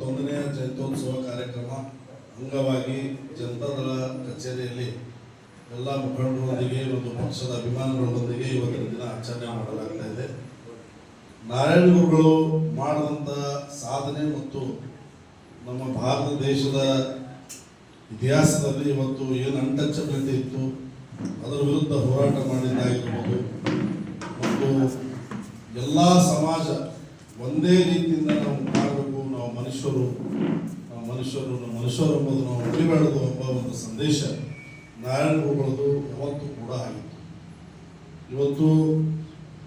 ಜಯಂತೋತ್ಸವ ಜಯಂತ್ಯೋತ್ಸವ ಕಾರ್ಯಕ್ರಮ ಅಂಗವಾಗಿ ಜನತಾದಳ ಕಚೇರಿಯಲ್ಲಿ ಎಲ್ಲ ಮುಖಂಡರೊಂದಿಗೆ ಒಂದು ಪಕ್ಷದ ಅಭಿಮಾನಿಗಳೊಂದಿಗೆ ಇವತ್ತಿನ ದಿನ ಆಚರಣೆ ಮಾಡಲಾಗ್ತಾ ಇದೆ. ನಾರಾಯಣ ಗುರುಗಳು ಮಾಡಿದಂಥ ಸಾಧನೆ ಮತ್ತು ನಮ್ಮ ಭಾರತ ದೇಶದ ಇತಿಹಾಸದಲ್ಲಿ ಇವತ್ತು ಏನು ಅನ್ಟಚಬಿಲಿಟಿ ಇತ್ತು, ಅದರ ವಿರುದ್ಧ ಹೋರಾಟ ಮನುಷ್ಯರು ಎಂಬುದು ನಾವು ಮರಿಬಾರದು ಎಂಬ ಒಂದು ಸಂದೇಶ ನಾರಾಯಣ ಗುರುಗಳದು ಯಾವತ್ತೂ ಕೂಡ ಆಗಿತ್ತು. ಇವತ್ತು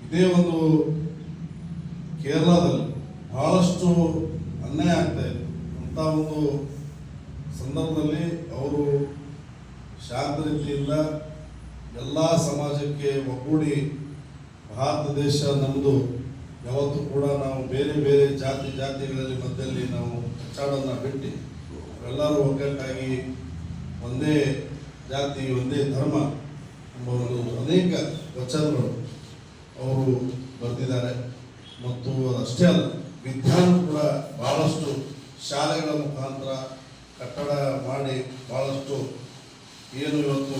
ಇದೇ ಒಂದು ಕೇರಳದಲ್ಲಿ ಬಹಳಷ್ಟು ಅನ್ಯಾಯ ಆಗ್ತಾ ಇದೆ. ಅಂತ ಒಂದು ಸಂದರ್ಭದಲ್ಲಿ ಅವರು ಶಾಂತ ರೀತಿಯಿಂದ ಎಲ್ಲ ಸಮಾಜಕ್ಕೆ ಒಗ್ಗೂಡಿ ಭಾರತ ದೇಶ ನಮ್ಮದು ಯಾವತ್ತೂ ಕೂಡ ನಾವು ಬೇರೆ ಬೇರೆ ಜಾತಿ ಜಾತಿಗಳಲ್ಲಿ ಮಧ್ಯದಲ್ಲಿ ನಾವು ಕಚ್ಚಾಡನ್ನು ಬಿಟ್ಟು ಎಲ್ಲರೂ ಒಗ್ಗಟ್ಟಾಗಿ ಒಂದೇ ಜಾತಿ, ಒಂದೇ ಧರ್ಮ ಎಂಬ ಒಂದು ಅನೇಕ ವಚನಗಳು ಅವರು ಬರೆದಿದ್ದಾರೆ. ಮತ್ತು ಅಷ್ಟೇ ಅಲ್ಲ ವಿಜ್ಞಾನ ಕೂಡ ಭಾಳಷ್ಟು ಶಾಲೆಗಳ ಮುಖಾಂತರ ಕಟ್ಟಡ ಮಾಡಿ ಭಾಳಷ್ಟು ಏನು ಇವತ್ತು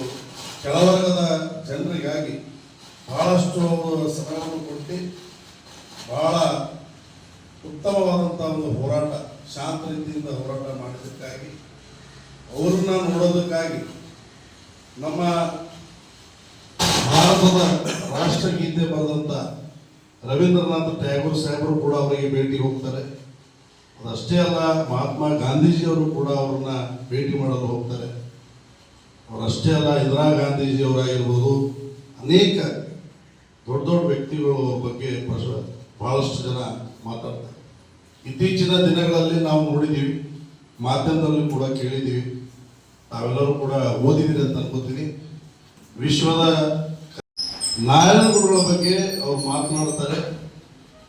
ಕೆಳವರ್ಗದ ಜನರಿಗಾಗಿ ಭಾಳಷ್ಟು ಅವರು ಶ್ರಮವನ್ನು ಕೊಟ್ಟು ಭಾಳ ಉತ್ತಮವಾದಂಥ ಒಂದು ಹೋರಾಟ ಶಾಂತ ರೀತಿಯಿಂದ ಹೋರಾಟ ಮಾಡಿದ್ದಕ್ಕಾಗಿ, ಅವ್ರನ್ನ ನೋಡೋದಕ್ಕಾಗಿ ನಮ್ಮ ಭಾರತದ ರಾಷ್ಟ್ರಗೀತೆ ಬರೆದಂಥ ರವೀಂದ್ರನಾಥ್ ಟ್ಯಾಗೋರ್ ಸಾಹೇಬರು ಕೂಡ ಅವರಿಗೆ ಭೇಟಿ ಹೋಗ್ತಾರೆ. ಅದಷ್ಟೇ ಅಲ್ಲ, ಮಹಾತ್ಮ ಗಾಂಧೀಜಿಯವರು ಕೂಡ ಅವ್ರನ್ನ ಭೇಟಿ ಮಾಡಲು ಹೋಗ್ತಾರೆ. ಅವರಷ್ಟೇ ಅಲ್ಲ, ಇಂದಿರಾ ಗಾಂಧೀಜಿ ಅವರಾಗಿರ್ಬೋದು, ಅನೇಕ ದೊಡ್ಡ ದೊಡ್ಡ ವ್ಯಕ್ತಿಗಳ ಬಗ್ಗೆ ಬಹಳಷ್ಟು ಜನ ಮಾತಾಡ್ತಾರೆ. ಇತ್ತೀಚಿನ ದಿನಗಳಲ್ಲಿ ನಾವು ನೋಡಿದ್ದೀವಿ ಮಾಧ್ಯಮದಲ್ಲಿ ಕೂಡ ಕೇಳಿದ್ದೀವಿ ತಾವೆಲ್ಲರೂ ಕೂಡ ಓದಿದ್ದೀರಿ ಅಂತ ಅನ್ಕೋತೀನಿ. ವಿಶ್ವದ ನಾರಾಯಣಗುರುಗಳ ಬಗ್ಗೆ ಅವರು ಮಾತನಾಡ್ತಾರೆ.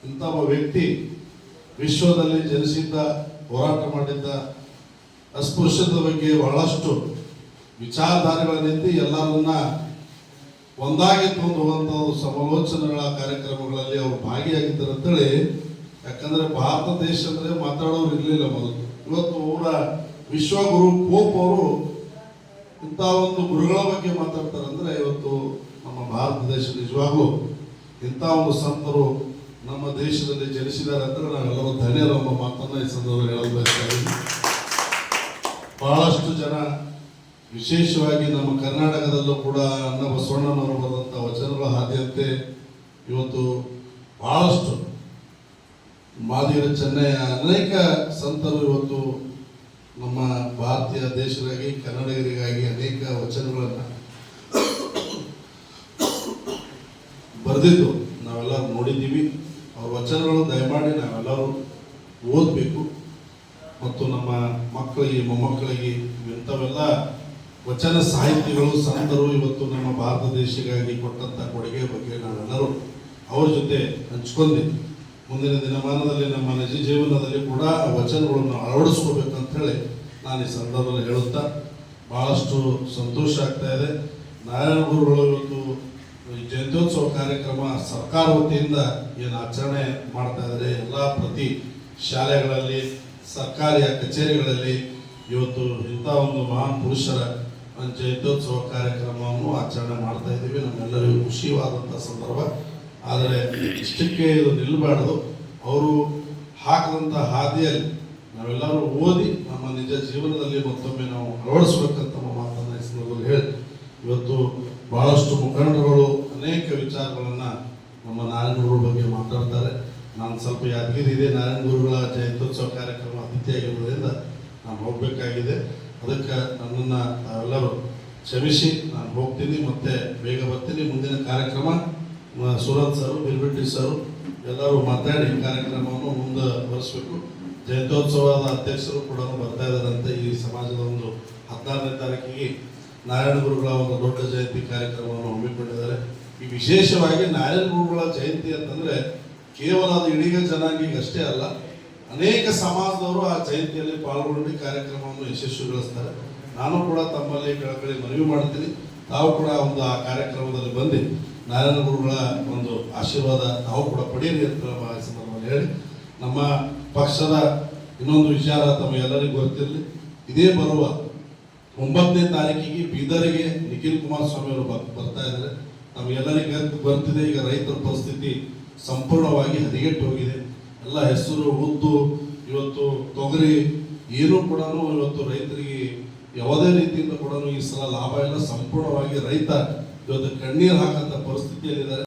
ಇಂಥ ಒಬ್ಬ ವ್ಯಕ್ತಿ ವಿಶ್ವದಲ್ಲಿ ಜನಿಸಿದ್ದ ಹೋರಾಟ ಮಾಡಿದ್ದ ಅಸ್ಪೃಶ್ಯದ ಬಗ್ಗೆ ಬಹಳಷ್ಟು ವಿಚಾರಧಾರೆಗಳನ್ನೆತ್ತಿ ಎಲ್ಲರನ್ನ ಒಂದಾಗಿ ತಂದು ಹೋಗುವಂಥ ಸಮಾಲೋಚನೆಗಳ ಕಾರ್ಯಕ್ರಮಗಳಲ್ಲಿ ಅವರು ಭಾಗಿಯಾಗಿದ್ದರು ಅಂತೇಳಿ ಯಾಕಂದ್ರೆ ಭಾರತ ದೇಶ ಅಂದ್ರೆ ಮಾತಾಡೋರು ಇರಲಿಲ್ಲ ಮೊದಲು. ಇವತ್ತು ಅವರ ವಿಶ್ವಗುರು ಪೋಪ್ ಅವರು ಇಂಥ ಒಂದು ಗುರುಗಳ ಬಗ್ಗೆ ಮಾತಾಡ್ತಾರೆ ಅಂದ್ರೆ ಇವತ್ತು ನಮ್ಮ ಭಾರತ ದೇಶ ನಿಜವಾಗ್ಲೂ ಇಂಥ ಒಂದು ಸಂತರು ನಮ್ಮ ದೇಶದಲ್ಲಿ ಜನಿಸಿದ್ದಾರೆ ಅಂದ್ರೆ ನಾವೆಲ್ಲರೂ ಧನ್ಯರು ಎಂಬ ಮಾತನ್ನ ಈ ಸಂದರ್ಭದಲ್ಲಿ ಹೇಳಲು ಬಯಸ್ತಾ ಬಹಳಷ್ಟು ಜನ ವಿಶೇಷವಾಗಿ ನಮ್ಮ ಕರ್ನಾಟಕದಲ್ಲೂ ಕೂಡ ಅನ್ನ ಬಸವಣ್ಣನವರು ಬರೆದಂಥ ವಚನಗಳ ಆದ್ಯತೆ ಇವತ್ತು ಬಹಳಷ್ಟು ಮಾದಿರ ಚೆನ್ನಯ್ಯ ಅನೇಕ ಸಂತರು ಇವತ್ತು ನಮ್ಮ ಭಾರತೀಯ ದೇಶದಾಗಿ ಕನ್ನಡಿಗರಿಗಾಗಿ ಅನೇಕ ವಚನಗಳನ್ನು ಬರೆದಿದ್ದು. ನಾವೆಲ್ಲ ನೋಡಿದ್ದೀವಿ. ಅವ್ರ ವಚನಗಳು ದಯಮಾಡಿ ನಾವೆಲ್ಲರೂ ಓದಬೇಕು. ಮತ್ತು ನಮ್ಮ ಮಕ್ಕಳಿಗೆ, ಮೊಮ್ಮಕ್ಕಳಿಗೆ ಇಂಥವೆಲ್ಲ ವಚನ ಸಾಹಿತಿಗಳು, ಸಂತರು ಇವತ್ತು ನಮ್ಮ ಭಾರತ ದೇಶಕ್ಕಾಗಿ ಕೊಟ್ಟಂತ ಕೊಡುಗೆ ಬಗ್ಗೆ ನಾವೆಲ್ಲರೂ ಅವ್ರ ಜೊತೆ ಹಂಚ್ಕೊಂಡಿದ್ವಿ ಮುಂದಿನ ದಿನಮಾನದಲ್ಲಿ ನಮ್ಮ ನಿಜ ಜೀವನದಲ್ಲಿ ಕೂಡ ಆ ವಚನಗಳನ್ನು ಅಳವಡಿಸ್ಕೋಬೇಕಂತ ಹೇಳಿ ನಾನು ಈ ಸಂದರ್ಭದಲ್ಲಿ ಹೇಳುತ್ತಾ ಬಹಳಷ್ಟು ಸಂತೋಷ ಆಗ್ತಾ ಇದೆ. ನಾರಾಯಣ ಗುರುಗಳು ಇವತ್ತು ಜಯಂತ್ಯೋತ್ಸವ ಕಾರ್ಯಕ್ರಮ ಸರ್ಕಾರ ವತಿಯಿಂದ ಏನು ಆಚರಣೆ ಮಾಡ್ತಾ ಇದ್ದಾರೆ. ಎಲ್ಲ ಪ್ರತಿ ಶಾಲೆಗಳಲ್ಲಿ, ಸರ್ಕಾರಿ ಕಚೇರಿಗಳಲ್ಲಿ ಇವತ್ತು ಇಂಥ ಒಂದು ಮಹಾನ್ ಪುರುಷರ ಜಯಂತ್ಯೋತ್ಸವ ಕಾರ್ಯಕ್ರಮವನ್ನು ಆಚರಣೆ ಮಾಡ್ತಾ ಇದ್ದೀವಿ. ನಮ್ಮೆಲ್ಲರಿಗೂ ಖುಷಿಯಾದಂಥ ಸಂದರ್ಭ. ಆದರೆ ಇಷ್ಟಕ್ಕೆ ಇದು ನಿಲ್ಲಬಾರದು. ಅವರು ಹಾಕಿದಂಥ ಹಾದಿಯಲ್ಲಿ ನಾವೆಲ್ಲರೂ ಓದಿ ನಮ್ಮ ನಿಜ ಜೀವನದಲ್ಲಿ ಮತ್ತೊಮ್ಮೆ ನಾವು ಅಳವಡಿಸ್ಬೇಕಂತ ಮಾತನ್ನು ಈ ಸಂದರ್ಭದಲ್ಲಿ ಹೇಳಿ ಇವತ್ತು ಬಹಳಷ್ಟು ಮುಖಂಡರುಗಳು ಅನೇಕ ವಿಚಾರಗಳನ್ನು ನಮ್ಮ ನಾರಾಯಣ ಗುರುಗಳ ಬಗ್ಗೆ ಮಾತಾಡ್ತಾರೆ. ನಾನು ಸ್ವಲ್ಪ ಯಾದಗಿರಿ ಇದೆ. ನಾರಾಯಣ ಗುರುಗಳ ಜಯಂತ್ಯೋತ್ಸವ ಕಾರ್ಯಕ್ರಮ ಅತಿಥಿಯಾಗಿರುವುದರಿಂದ ನಾನು ಹೋಗಬೇಕಾಗಿದೆ. ಅದಕ್ಕೆ ನನ್ನನ್ನು ತಾವೆಲ್ಲರೂ ಕ್ಷಮಿಸಿ. ನಾನು ಹೋಗ್ತೀನಿ. ಮತ್ತೆ ಬೇಗ ಬರ್ತೀನಿ. ಮುಂದಿನ ಕಾರ್ಯಕ್ರಮ. ಸುರತ್ ಸರ್, ಬಿಲ್ಬಿಟ್ಟಿ ಸರ್, ಎಲ್ಲರೂ ಮಾತಾಡಿ ಕಾರ್ಯಕ್ರಮವನ್ನು ಮುಂದೆ ಬರೆಸಬೇಕು ಜಯಂತ್ಯೋತ್ಸವದ ಅಧ್ಯಕ್ಷರು ಕೂಡ ಬರ್ತಾ ಇದ್ದಾರಂತೆ. ಈ ಸಮಾಜದ ಒಂದು ಹದಿನಾರನೇ ತಾರೀಕಿಗೆ ನಾರಾಯಣ ಗುರುಗಳ ಒಂದು ದೊಡ್ಡ ಜಯಂತಿ ಕಾರ್ಯಕ್ರಮವನ್ನು ಹಮ್ಮಿಕೊಂಡಿದ್ದಾರೆ. ಈ ವಿಶೇಷವಾಗಿ ನಾರಾಯಣ ಗುರುಗಳ ಜಯಂತಿ ಅಂತಂದ್ರೆ ಕೇವಲ ಅದು ಇಡೀ ಜನಾಂಗಿಗೆ ಅಷ್ಟೇ ಅಲ್ಲ, ಅನೇಕ ಸಮಾಜದವರು ಆ ಜಯಂತಿಯಲ್ಲಿ ಪಾಲ್ಗೊಂಡು ಕಾರ್ಯಕ್ರಮವನ್ನು ಯಶಸ್ವಿಗೊಳಿಸ್ತಾರೆ ನಾನು ಕೂಡ ತಮ್ಮಲ್ಲಿ ಕೆಳಗಡೆ ಮನವಿ ಮಾಡ್ತೀನಿ. ತಾವು ಕೂಡ ಒಂದು ಆ ಕಾರ್ಯಕ್ರಮದಲ್ಲಿ ಬಂದು ನಾರಾಯಣ ಗುರುಗಳ ಒಂದು ಆಶೀರ್ವಾದ ನಾವು ಕೂಡ ಪಡೆಯಿರಿ ಅಂತ ಸಂದರ್ಭದಲ್ಲಿ ಹೇಳಿ, ನಮ್ಮ ಪಕ್ಷದ ಇನ್ನೊಂದು ವಿಚಾರ ತಮಗೆಲ್ಲರಿಗೂ ಗೊತ್ತಿರಲಿ, ಇದೇ ಬರುವ ಒಂಬತ್ತನೇ ತಾರೀಕಿಗೆ ಬೀದರಿಗೆ ನಿಖಿಲ್ ಕುಮಾರಸ್ವಾಮಿ ಅವರು ಬರ್- ಬರ್ತಾ ಇದ್ದಾರೆ. ನಮಗೆಲ್ಲರಿಗೆ ಬರ್ತಿದೆ ಈಗ ರೈತರ ಪರಿಸ್ಥಿತಿ ಸಂಪೂರ್ಣವಾಗಿ ಹದಿಗೆಟ್ಟು ಹೋಗಿದೆ. ಎಲ್ಲ ಹೆಸರು, ಉದ್ದು, ಇವತ್ತು ತೊಗರಿ, ಏನೂ ಕೂಡ ಇವತ್ತು ರೈತರಿಗೆ ಯಾವುದೇ ರೀತಿಯಿಂದ ಕೂಡ ಈ ಸಲ ಲಾಭ ಇಲ್ಲ. ಸಂಪೂರ್ಣವಾಗಿ ರೈತ ಇವತ್ತು ಕಣ್ಣೀರು ಹಾಕಂತ ಪರಿಸ್ಥಿತಿಯಲ್ಲಿದ್ದಾರೆ.